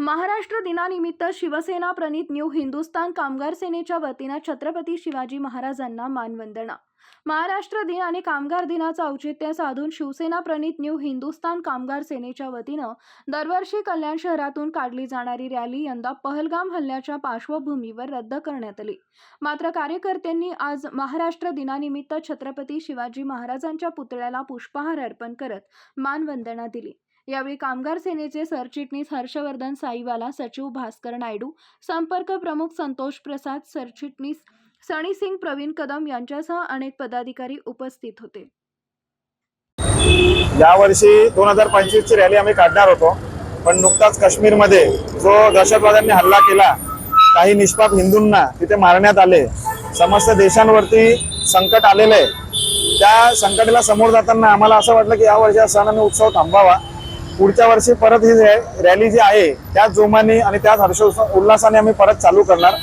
महाराष्ट्र दिनानिमित्त शिवसेना प्रणित न्यू हिंदुस्तान कामगार सेनेच्या वतीनं छत्रपती शिवाजी महाराजांना मानवंदना. महाराष्ट्र दिन आणि कामगार दिनाचं औचित्य साधून शिवसेना प्रणित न्यू हिंदुस्तान कामगार सेनेच्या वतीनं दरवर्षी कल्याण शहरातून काढली जाणारी रॅली यंदा पहलगाम हल्ल्याच्या पार्श्वभूमीवर रद्द करण्यात आली. मात्र कार्यकर्त्यांनी आज महाराष्ट्र दिनानिमित्त छत्रपती शिवाजी महाराजांच्या पुतळ्याला पुष्पहार अर्पण करत मानवंदना दिली. यावेळी कामगार सेनेचे सरचिटणीस हर्षवर्धन साईवाला सचिव भास्कर नायडू संपर्क प्रमुख संतोष प्रसाद सरचिटणीस सणी सिंग प्रवीण कदम यांच्यासह अनेक पदाधिकारी उपस्थित होते. यावर्षी दोन हजार पंचवीस ची रॅली आम्ही काढणार होतो पण नुकताच काश्मीरमध्ये जो दहशतवाद्यांनी हल्ला केला काही निष्पाप हिंदूंना तिथे मारण्यात आले समस्त देशांवरती संकट आलेलं आहे. त्या संकटाला समोर जाताना आम्हाला असं वाटलं की यावर्षी हा सण आणि उत्सव थांबावा. पुढच्या वर्षी परत ही रॅली जी आहे त्याच जोमाने आणि त्याच हर्ष उल्हासाने आम्ही परत चालू करणार.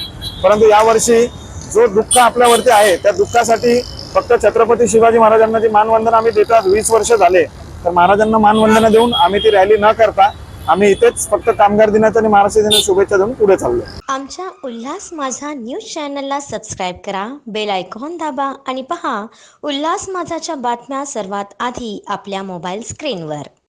परंतु यावर्षी जो दुःख आपल्यावरती आहे त्या दुःखासाठी फक्त छत्रपती शिवाजी महाराजांना जी मानवंदना आम्ही देतो आज वीस वर्ष झाले तर महाराजांना मानवंदना देऊन आम्ही ती रॅली न करता आम्ही इथेच फक्त कामगार दिनाच्या आणि महाराष्ट्र दिनाच्या शुभेच्छा देऊन पुढे चाललो आमच्या उल्हास माझा न्यूज चॅनलला सबस्क्राईब करा बेल आयकॉन दाबा आणि पहा उल्हास माझाच्या बातम्या सर्वात आधी आपल्या मोबाईल स्क्रीनवर.